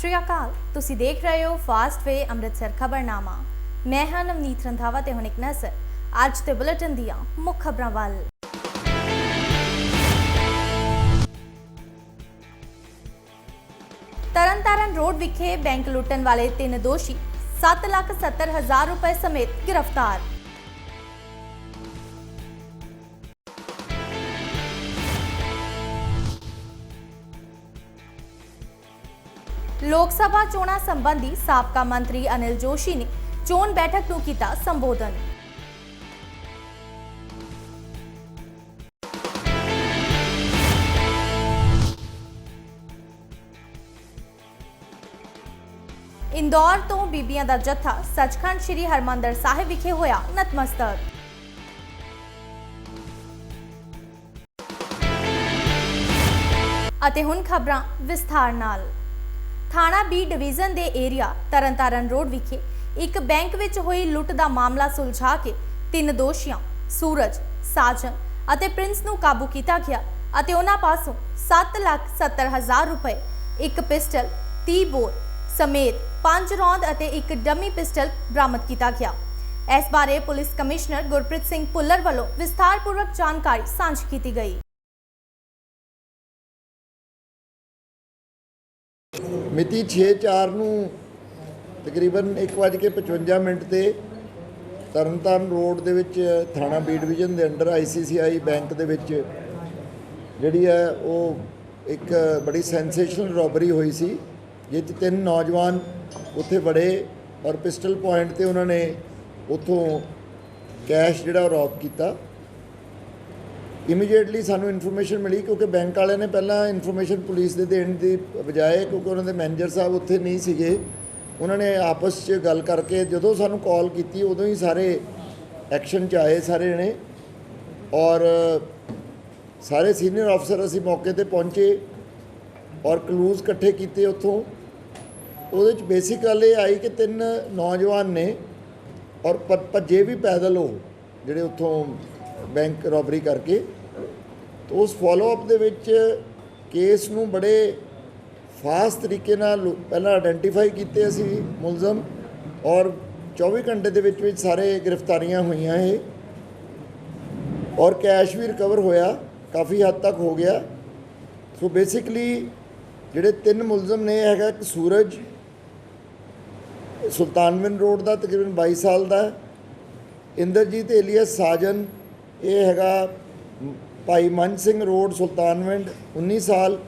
ਸਤਿ ਸ਼੍ਰੀ ਅਕਾਲ ਤੁਸੀਂ ਦੇਖ ਰਹੇ ਹੋ ਫਾਸਟ ਵੇ ਅੰਮ੍ਰਿਤਸਰ ਖਬਰਨਾਮਾ। ਮੈਂ ਹਾਂ ਨਵਨੀਤ ਰੰਧਾਵਾ ਤੇ ਹੁਣ ਇੱਕ ਨਜ਼ਰ। ਅੱਜ ਦੇ ਬੁਲੇਟਿਨ ਦੀਆਂ ਮੁੱਖ ਖਬਰਾਂ ਵੱਲ। ਤਰਨਤਾਰਨ ਰੋਡ ਵਿਖੇ ਬੈਂਕ ਲੁੱਟਣ ਵਾਲੇ ਤਿੰਨ ਦੋਸ਼ੀ 7,70,000 ਰੁਪਏ ਸਮੇਤ ਗ੍ਰਿਫਤਾਰ। ਲੋਕ ਸਭਾ ਚੋਣਾਂ ਸੰਬੰਧੀ ਸਾਬਕਾ ਮੰਤਰੀ ਅਨਿਲ ਜੋਸ਼ੀ ਨੇ ਚੋਣ ਬੈਠਕ ਨੂੰ ਕੀਤਾ ਸੰਬੋਧਨ। ਇੰਦੌਰ ਤੋਂ ਬੀਬੀਆਂ ਦਾ ਜੱਥਾ ਸੱਚਖੰਡ ਸ੍ਰੀ ਹਰਮੰਦਰ ਸਾਹਿਬ ਵਿਖੇ ਹੋਇਆ ਨਤਮਸਤਕ। ਅਤੇ ਹੁਣ ਖਬਰਾਂ ਵਿਸਥਾਰ ਨਾਲ। ਥਾਣਾ ਬੀ ਡਿਵੀਜ਼ਨ ਦੇ ਏਰੀਆ ਤਰਨਤਾਰਨ ਰੋਡ ਵਿਖੇ ਇੱਕ ਬੈਂਕ ਵਿੱਚ ਹੋਈ ਲੁੱਟ ਦਾ ਮਾਮਲਾ ਸੁਲਝਾ ਕੇ ਤਿੰਨ ਦੋਸ਼ੀਆਂ ਸੂਰਜ ਸਾਜਨ ਅਤੇ ਪ੍ਰਿੰਸ ਨੂੰ ਕਾਬੂ ਕੀਤਾ ਗਿਆ ਅਤੇ ਉਹਨਾਂ ਪਾਸੋਂ 7,70,000 ਰੁਪਏ ਇੱਕ ਪਿਸਟਲ 30 ਬੋਰ ਸਮੇਤ ਪੰਜ ਰੌਂਦ ਅਤੇ ਇੱਕ ਡਮੀ ਪਿਸਟਲ ਬਰਾਮਦ ਕੀਤਾ ਗਿਆ। ਇਸ ਬਾਰੇ ਪੁਲਿਸ ਕਮਿਸ਼ਨਰ ਗੁਰਪ੍ਰੀਤ ਸਿੰਘ ਭੁੱਲਰ ਵੱਲੋਂ ਵਿਸਥਾਰਪੂਰਵਕ ਜਾਣਕਾਰੀ ਸਾਂਝੀ ਕੀਤੀ ਗਈ। ਮਿਤੀ 6/4 ਨੂੰ ਤਕਰੀਬਨ 1:55 ਮਿੰਟ ਤੇ ਤਰਨਤਾਰਨ ਰੋਡ ਦੇ ਵਿੱਚ ਥਾਣਾ ਬੀ ਡਿਵੀਜ਼ਨ ਦੇ ਅੰਡਰ ਆਈਸੀਸੀਆਈ ਬੈਂਕ ਦੇ ਵਿੱਚ ਜਿਹੜੀ ਹੈ ਉਹ ਇੱਕ ਬੜੀ ਸੈਂਸੇਸ਼ਨਲ ਰੋਬਰੀ ਹੋਈ ਸੀ ਜਿਹ 'ਚ ਤਿੰਨ ਨੌਜਵਾਨ ਉੱਥੇ ਬੜੇ ਔਰ ਪਿਸਟਲ ਪੁਆਇੰਟ ਤੇ ਉਹਨਾਂ ਨੇ ਉੱਥੋਂ ਕੈਸ਼ ਜਿਹੜਾ ਉਹ ਰੌਬ ਕੀਤਾ। ਇਮੀਡੀਏਟਲੀ ਸਾਨੂੰ ਇਨਫੋਰਮੇਸ਼ਨ ਮਿਲੀ ਕਿਉਂਕਿ ਬੈਂਕ ਵਾਲਿਆਂ ਨੇ ਪਹਿਲਾਂ ਇਨਫੋਰਮੇਸ਼ਨ ਪੁਲਿਸ ਦੇ ਦੇਣ ਦੀ ਬਜਾਏ ਕਿਉਂਕਿ ਉਹਨਾਂ ਦੇ ਮੈਨੇਜਰ ਸਾਹਿਬ ਉੱਥੇ ਨਹੀਂ ਸੀਗੇ, ਉਹਨਾਂ ਨੇ ਆਪਸ 'ਚ ਗੱਲ ਕਰਕੇ ਜਦੋਂ ਸਾਨੂੰ ਕਾਲ ਕੀਤੀ ਉਦੋਂ ਹੀ ਸਾਰੇ ਐਕਸ਼ਨ 'ਚ ਆਏ ਸਾਰੇ ਜਣੇ ਔਰ ਸਾਰੇ ਸੀਨੀਅਰ ਅਫਸਰ ਅਸੀਂ ਮੌਕੇ ਤੇ ਪਹੁੰਚੇ ਔਰ ਕਲੂਜ਼ ਇਕੱਠੇ ਕੀਤੇ ਉੱਥੋਂ। ਉਹਦੇ 'ਚ ਬੇਸਿਕ ਗੱਲ ਇਹ ਆਈ ਕਿ ਤਿੰਨ ਨੌਜਵਾਨ ਨੇ ਔਰ ਭੱਜੇ ਵੀ ਪੈਦਲ ਉਹ ਜਿਹੜੇ ਉੱਥੋਂ ਬੈਂਕ ਰੋਬਰੀ ਕਰਕੇ। ਤਾਂ ਉਸ ਫਾਲੋ ਅਪ ਦੇ ਵਿੱਚ ਕੇਸ ਨੂੰ ਬੜੇ ਫਾਸਟ ਤਰੀਕੇ ਨਾਲ ਲੋ- ਪਹਿਲਾਂ ਆਇਡੈਂਟੀਫਾਈ ਕੀਤੇ ਅਸੀਂ ਮੁਲਜ਼ਮ ਔਰ 24 ਘੰਟੇ ਦੇ ਵਿੱਚ ਵਿੱਚ ਸਾਰੇ ਗ੍ਰਿਫਤਾਰੀਆਂ ਹੋਈਆਂ ਇਹ। ਔਰ ਕੈਸ਼ ਵੀ ਰਿਕਵਰ ਹੋਇਆ, ਕਾਫੀ ਹੱਦ ਤੱਕ ਹੋ ਗਿਆ। ਸੋ ਬੇਸਿਕਲੀ ਜਿਹੜੇ ਤਿੰਨ ਮੁਲਜ਼ਮ ਨੇ, ਇਹ ਹੈਗਾ ਇੱਕ ਸੂਰਜ ਸੁਲਤਾਨਵਿੰਦ ਰੋਡ ਦਾ ਤਕਰੀਬਨ 22 ਸਾਲ ਦਾ ਇੰਦਰਜੀਤ, ਏਲੀਅਸ, ਸਾਜਨ ਇਹ ਹੈਗਾ ਭਾਈ ਮਨ ਸਿੰਘ ਰੋਡ ਸੁਲਤਾਨਵਿੰਦ 19 ਸਾਲ।